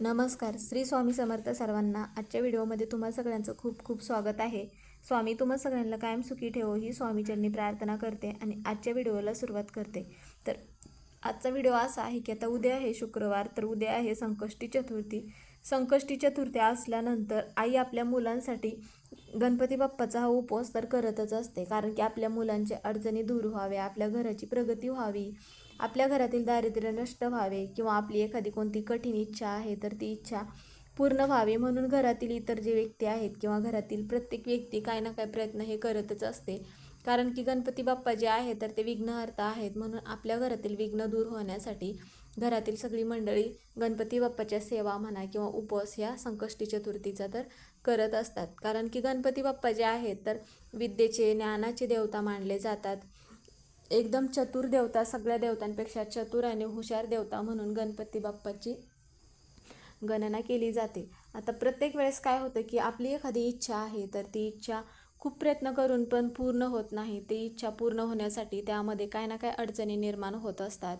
नमस्कार. श्री स्वामी समर्थ सर्वांना आजच्या व्हिडिओमध्ये तुम्हा सगळ्यांचं खूप खूप स्वागत आहे. स्वामी तुम्हा सगळ्यांना कायम सुखी ठेवो ही स्वामीचरणी प्रार्थना करते आणि आजच्या व्हिडिओला सुरुवात करते. तर आजचा व्हिडिओ असा आहे की आता उद्या आहे शुक्रवार तर उद्या आहे संकष्टी चतुर्थी. संकष्टी चतुर्थी असल्यानंतर आई आपल्या मुलांसाठी गणपती बाप्पाचा हा उपवास तर करतच असते कारण की आपल्या मुलांच्या अडचणी दूर व्हाव्या आपल्या घराची प्रगती व्हावी. आपल्या घरातील दारिद्र्य नष्ट व्हावे किंवा आपली एखादी कोणती कठीण इच्छा आहे तर ती इच्छा पूर्ण व्हावी. म्हणून घरातील इतर जे व्यक्ती आहेत किंवा घरातील प्रत्येक व्यक्ती काय ना काय प्रयत्न हे करतच असते. कारण की गणपती बाप्पा जे आहे तर ते विघ्नहर्ता आहेत. म्हणून आपल्या घरातील विघ्न दूर होण्यासाठी घरातील सगळी मंडळी गणपती बाप्पाच्या सेवा म्हणा किंवा उपवास ह्या संकष्टी चतुर्थीचा तर करत असतात. कारण की गणपती बाप्पा जे आहेत तर विद्येचे ज्ञानाचे देवता मानले जातात. एकदम चतुर देवता सगळ्या देवतांपेक्षा चतुर आणि हुशार देवता म्हणून गणपती बाप्पाची गणना केली जाते. आता प्रत्येक वेळेस काय होतं की आपली एखादी इच्छा आहे तर ती इच्छा खूप प्रयत्न करून पण पूर्ण होत नाही. ती इच्छा पूर्ण होण्यासाठी त्यामध्ये काय ना काय अडचणी निर्माण होत असतात.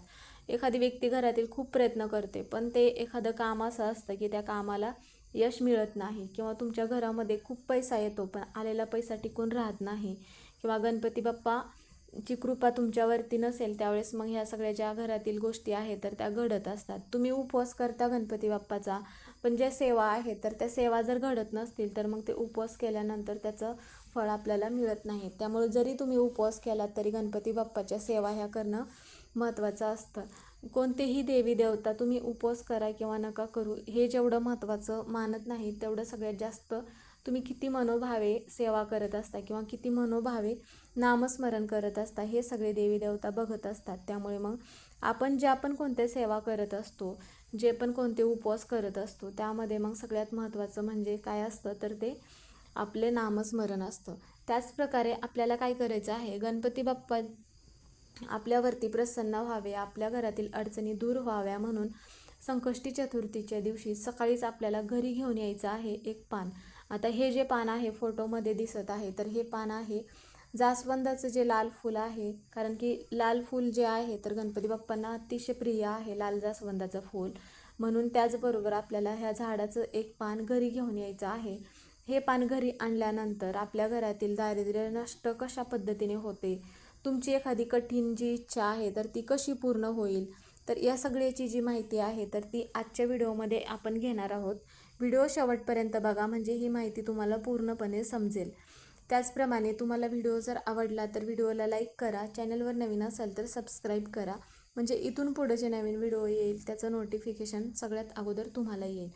एखादी व्यक्ती घरातील खूप प्रयत्न करते पण ते एखादं काम असं असतं की त्या कामाला यश मिळत नाही किंवा तुमच्या घरामध्ये खूप पैसा येतो पण आलेला पैसा टिकून राहत नाही. किंवा गणपती बाप्पा ची कृपा तुमच्यावरती नसेल त्यावेळेस मग ह्या सगळ्या ज्या घरातील गोष्टी आहेत तर त्या घडत असतात. तुम्ही उपवास करता गणपती बाप्पाचा पण ज्या सेवा आहेत तर त्या सेवा जर घडत नसतील तर मग ते उपवास केल्यानंतर त्याचं फळ आपल्याला मिळत नाही. त्यामुळे जरी तुम्ही उपवास केलात तरी गणपती बाप्पाच्या सेवा ह्या करणं महत्त्वाचं असतं. कोणतेही देवी देवता तुम्ही उपवास करा किंवा नका करू हे जेवढं महत्त्वाचं मानत नाही तेवढं सगळ्यात जास्त तुम्ही किती मनोभावे सेवा करत असता किंवा किती मनोभावे नामस्मरण करत असता हे सगळे देवी देवता बघत असतात. त्यामुळे मग आपण ज्या पण कोणत्या सेवा करत असतो जे पण कोणते उपवास करत असतो त्यामध्ये मग सगळ्यात महत्त्वाचं म्हणजे काय असतं तर ते आपले नामस्मरण असतं. त्याचप्रकारे आपल्याला काय करायचं आहे गणपती बाप्पा आपल्यावरती प्रसन्न व्हावे आपल्या घरातील अडचणी दूर व्हाव्या म्हणून संकष्टी चतुर्थीच्या दिवशी सकाळीच आपल्याला घरी घेऊन यायचं आहे एक पान. आता हे जे पान आहे फोटोमध्ये दिसत आहे तर हे पान आहे जास्वंदाचं जे लाल फूल आहे. कारण की लाल फूल जे आहे तर गणपती बाप्पांना अतिशय प्रिय आहे लाल जास्वंदाचं फूल. म्हणून त्याचबरोबर आपल्याला ह्या झाडाचं एक पान घरी घेऊन यायचं आहे. हे पान घरी आणल्यानंतर आपल्या घरातील दारिद्र्य नष्ट कशा पद्धतीने होते? तुमची एखादी कठीण जी इच्छा आहे तर ती कशी पूर्ण होईल? तर या सगळ्याची जी माहिती आहे तर ती आजच्या व्हिडिओमध्ये आपण घेणार आहोत. व्हिडिओ शेवटपर्यंत बघा म्हणजे ही माहिती तुम्हाला पूर्णपणे समजेल. त्याचप्रमाणे तुम्हाला व्हिडिओ जर आवडला तर व्हिडिओला लाईक करा चॅनलवर नवीन असाल तर सबस्क्राईब करा. म्हणजे इथून पुढे जे नवीन व्हिडिओ येईल त्याचं नोटिफिकेशन सगळ्यात अगोदर तुम्हाला येईल.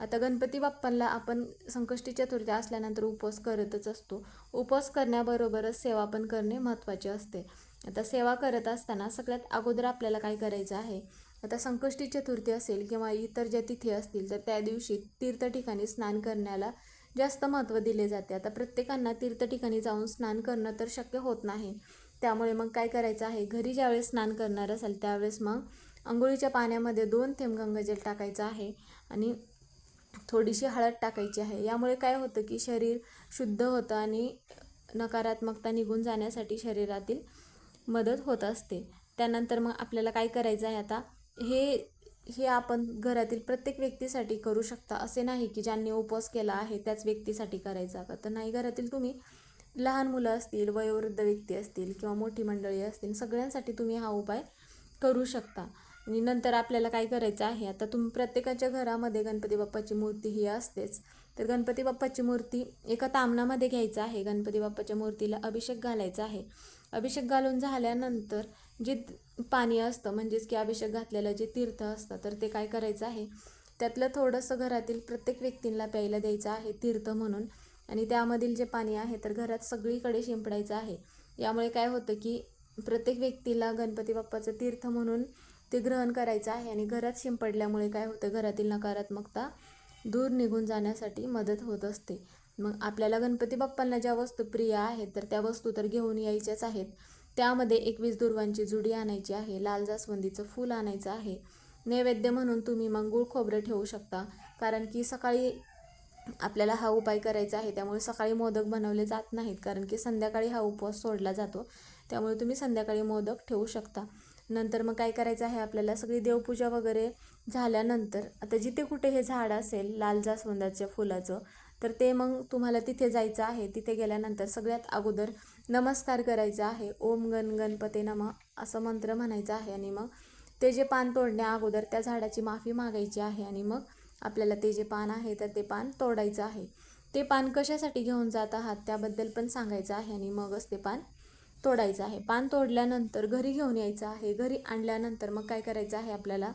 आता गणपती बाप्पांना आपण संकष्टी चतुर्थी असल्यानंतर उपवास करतच असतो. उपवास करण्याबरोबरच सेवा पण करणे महत्त्वाचे असते. आता सेवा करत असताना सगळ्यात अगोदर आपल्याला काय करायचं आहे? आता संकष्टी चतुर्थी असेल किंवा इतर ज्या तिथी असतील तर त्या दिवशी तीर्थ ठिकाणी स्नान करण्याला जास्त महत्त्व दिले जाते. आता प्रत्येकांना तीर्थ ठिकाणी जाऊन स्नान करणं तर शक्य होत नाही. त्यामुळे मग काय करायचं आहे? घरी ज्यावेळेस स्नान करणार असाल त्यावेळेस मग आंघोळीच्या पाण्यामध्ये दोन थेंब गंगाजल टाकायचं आहे आणि थोडीशी हळद टाकायची आहे. यामुळे काय होतं की शरीर शुद्ध होतं आणि नकारात्मकता निघून जाण्यासाठी शरीरातील मदत होत असते. त्यानंतर मग आपल्याला काय करायचं आहे आता? हे हे आपण घरातील प्रत्येक व्यक्तीसाठी करू शकता. असे नाही की ज्यांनी उपवास केला आहे त्याच व्यक्तीसाठी करायचा का तर नाही घरातील तुम्ही लहान मुलं असतील वयोवृद्ध व्यक्ती असतील किंवा मोठी मंडळी असतील सगळ्यांसाठी तुम्ही हा उपाय करू शकता. आणि नंतर आपल्याला काय करायचं आहे? आता तुम्ही प्रत्येकाच्या घरामध्ये गणपती बाप्पाची मूर्ती ही असतेच. तर गणपती बाप्पाची मूर्ती एका तामणामध्ये घ्यायचं आहे. गणपती बाप्पाच्या मूर्तीला अभिषेक घालायचा आहे. अभिषेक घालून झाल्यानंतर जे पाणी असतं म्हणजेच की अभिषेक घातलेलं जे तीर्थ असतं तर ते काय करायचं आहे? त्यातलं थोडंसं घरातील प्रत्येक व्यक्तींना प्यायला द्यायचं आहे तीर्थ म्हणून. आणि त्यामधील जे पाणी आहे तर घरात सगळीकडे शिंपडायचं आहे. यामुळे काय होतं की प्रत्येक व्यक्तीला गणपती बाप्पाचं तीर्थ म्हणून ते ग्रहण करायचं आहे. आणि घरात शिंपडल्यामुळे काय होतं घरातील नकारात्मकता दूर निघून जाण्यासाठी मदत होत असते. मग आपल्याला गणपती बाप्पांना ज्या वस्तू प्रिय आहेत तर त्या वस्तू तर घेऊन यायच्याच आहेत. त्यामध्ये एकवीस दुर्वांची जुडी आणायची आहे लाल जास्वंदीचं फूल आणायचं आहे. नैवेद्य म्हणून तुम्ही मग गुळ खोबरं ठेवू शकता कारण की सकाळी आपल्याला हा उपाय करायचा आहे त्यामुळे सकाळी मोदक बनवले जात नाहीत कारण की संध्याकाळी हा उपवास सोडला जातो त्यामुळे तुम्ही संध्याकाळी मोदक ठेवू शकता. नंतर मग काय करायचं आहे आपल्याला सगळी देवपूजा वगैरे झाल्यानंतर आता जिथे कुठे हे झाड असेल लाल जास्वंदाच्या फुलाचं तर ते मग तुम्हाला तिथे जायचं आहे. तिथे गेल्यानंतर सगळ्यात अगोदर नमस्कार करायचा आहे. ओम गण गणपते नम असं मंत्र म्हणायचं आहे आणि मग ते जे पान तोडण्या अगोदर त्या झाडाची माफी मागायची आहे आणि मग आपल्याला ते जे पान आहे तर ते पान तोडायचं आहे. ते पान कशासाठी घेऊन जात आहात त्याबद्दल पण सांगायचं आहे आणि मगच ते पान तोडायचं आहे. पान तोडल्यानंतर घरी घेऊन यायचं आहे. घरी आणल्यानंतर मग काय करायचं आहे आपल्याला?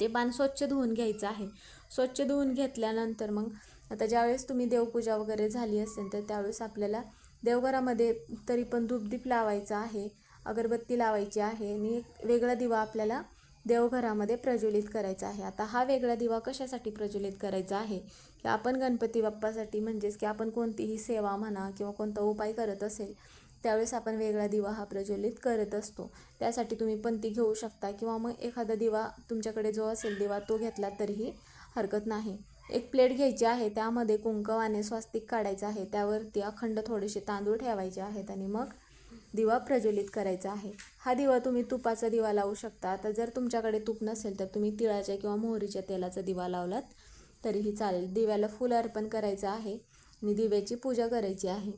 ते पान स्वच्छ धुवून घ्यायचं आहे. स्वच्छ धुवून घेतल्यानंतर मग आता ज्यावेळेस तुम्ही देवपूजा वगैरे झाली असेल तर त्यावेळेस आपल्याला देवघरामध्ये तरी पण धूपदीप लावायचा आहे अगरबत्ती लावायची आहे आणि एक वेगळा दिवा आपल्याला देवघरामध्ये प्रज्वलित करायचा आहे. आता हा वेगळा दिवा कशासाठी प्रज्वलित करायचा आहे? की आपण गणपती बाप्पासाठी म्हणजेच की आपण कोणतीही सेवा म्हणा किंवा कोणता उपाय करत असेल त्यावेळेस आपण वेगळा दिवा हा प्रज्वलित करत असतो. त्यासाठी तुम्ही पंती घेऊ शकता किंवा मग एखादा दिवा तुमच्याकडे जो असेल दिवा तो घेतला तरीही हरकत नाही. एक प्लेट घ्यायची आहे त्यामध्ये कुंकवाने स्वास्तिक काढायचं आहे त्यावरती अखंड थोडेसे तांदूळ ठेवायचे आहेत आणि मग दिवा प्रज्वलित करायचा आहे. हा दिवा तुम्ही तुपाचा दिवा लावू शकता. आता जर तुमच्याकडे तूप नसेल तर तुम्ही तिळाच्या किंवा मोहरीच्या तेलाचा दिवा लावलात तरीही चालेल. दिव्याला फुल अर्पण करायचं आहे आणि दिव्याची पूजा करायची आहे.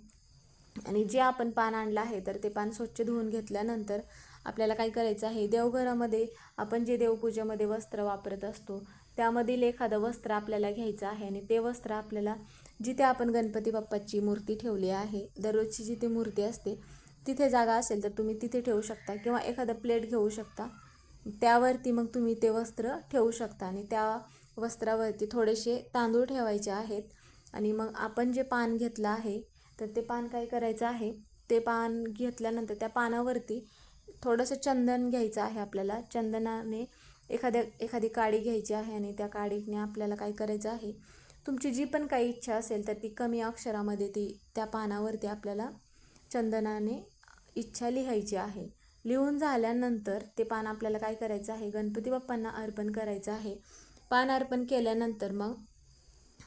आणि जे आपण पान आणलं आहे तर ते पान स्वच्छ धुवून घेतल्यानंतर आपल्याला काय करायचं आहे देवघरामध्ये आपण जे देवपूजेमध्ये वस्त्र वापरत असतो त्यामधील एखादं वस्त्र आपल्याला घ्यायचं आहे आणि ते वस्त्र आपल्याला जिथे आपण गणपती बाप्पाची मूर्ती ठेवली आहे दररोजची जिथे मूर्ती असते तिथे जागा असेल तर तुम्ही तिथे ठेवू शकता किंवा एखादं प्लेट घेऊ शकता. त्यावरती मग तुम्ही ते वस्त्र ठेवू शकता आणि त्या वस्त्रावरती थोडेसे तांदूळ ठेवायचे आहेत आणि मग आपण जे पान घेतलं आहे तर ते पान काय करायचं आहे ते पान घेतल्यानंतर त्या पानावरती थोडंसं चंदन घ्यायचं आहे आपल्याला. चंदनाने एखाद्या एखादी काडी घ्यायची आहे आणि त्या काडीने आपल्याला काय करायचं आहे? तुमची जी पण काही इच्छा असेल तर ती कमी अक्षरामध्ये ती त्या पानावरती आपल्याला चंदनाने इच्छा लिहायची आहे. लिहून झाल्यानंतर ते पान आपल्याला काय करायचं आहे? गणपती बाप्पांना अर्पण करायचं आहे. पान अर्पण केल्यानंतर मग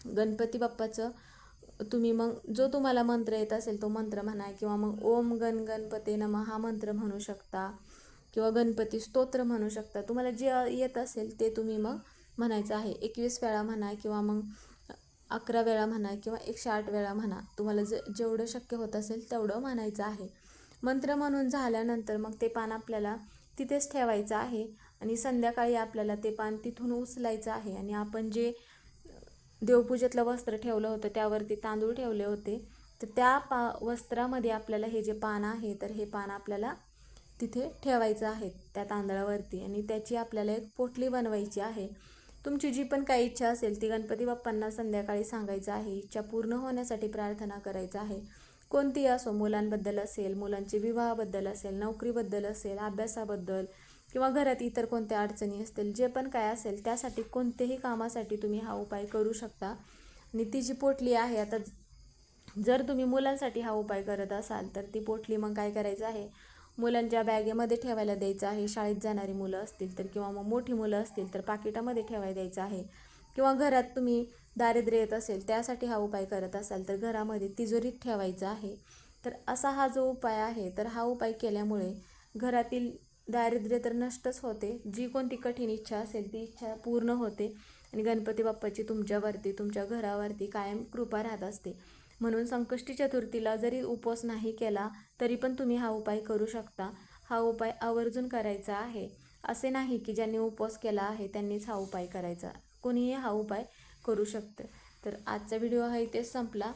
गणपती बाप्पाचं तुम्ही मग जो तुम्हाला मंत्र येत असेल तो मंत्र म्हणा किंवा मग ओम गण गणपते नम हा मंत्र म्हणू शकता. किंवा गणपती स्तोत्र म्हणू शकता. तुम्हाला जे येत असेल ते तुम्ही मग म्हणायचं आहे. एकवीस वेळा म्हणा किंवा मग अकरा वेळा म्हणा किंवा एकशे आठ वेळा म्हणा तुम्हाला ज जेवढं शक्य होत असेल तेवढं म्हणायचं आहे. मंत्र म्हणून झाल्यानंतर मग ते पान आपल्याला तिथेच ठेवायचं आहे आणि संध्याकाळी आपल्याला ते पान तिथून उचलायचं आहे आणि आपण जे देवपूजेतलं वस्त्र ठेवलं होतं त्यावरती तांदूळ ठेवले होते तर त्या पा वस्त्रामध्ये आपल्याला हे जे पान आहे तर हे पान आपल्याला तिथे ठेवायचं आहे त्या तांदळावरती. आणि त्याची आपल्याला एक पोटली बनवायची आहे. तुमची जी पण काही इच्छा असेल ती गणपती बाप्पांना संध्याकाळी सांगायचं आहे. इच्छा पूर्ण होण्यासाठी प्रार्थना करायचं आहे. कोणतीही असो मुलांबद्दल असेल मुलांचे विवाहाबद्दल असेल नोकरीबद्दल असेल अभ्यासाबद्दल किंवा घरात इतर कोणत्या अडचणी असतील जे पण काय असेल त्यासाठी कोणत्याही कामासाठी तुम्ही हा उपाय करू शकता. आणि ती जी पोटली आहे आता जर तुम्ही मुलांसाठी हा उपाय करत असाल तर ती पोटली मग काय करायचं आहे? मुलांच्या बॅगेमध्ये ठेवायला द्यायचं आहे. शाळेत जाणारी मुलं असतील तर किंवा मग मोठी मुलं असतील तर पाकिटामध्ये ठेवायला द्यायचं आहे. किंवा घरात तुम्ही दारिद्र्य येत असेल त्यासाठी हा उपाय करत असाल तर घरामध्ये तिजोरीत ठेवायचा आहे. तर असा हा जो उपाय आहे तर हा उपाय केल्यामुळे घरातील दारिद्र्य तर नष्टच होते. जी कोणती कठीण इच्छा असेल ती इच्छा पूर्ण होते. आणि गणपती बाप्पाची तुमच्यावरती तुमच्या घरावरती कायम कृपा राहत असते. म्हणून संकष्टी चतुर्थीला जरी उपवास नाही केला तरी पण तुम्ही हा उपाय करू शकता. हा उपाय आवर्जून करायचा आहे. असे नाही की ज्यांनी उपवास केला आहे त्यांनीच हा उपाय करायचा. कोणीही हा उपाय करू शकतं. तर आजचा व्हिडिओ हा इथेच संपला.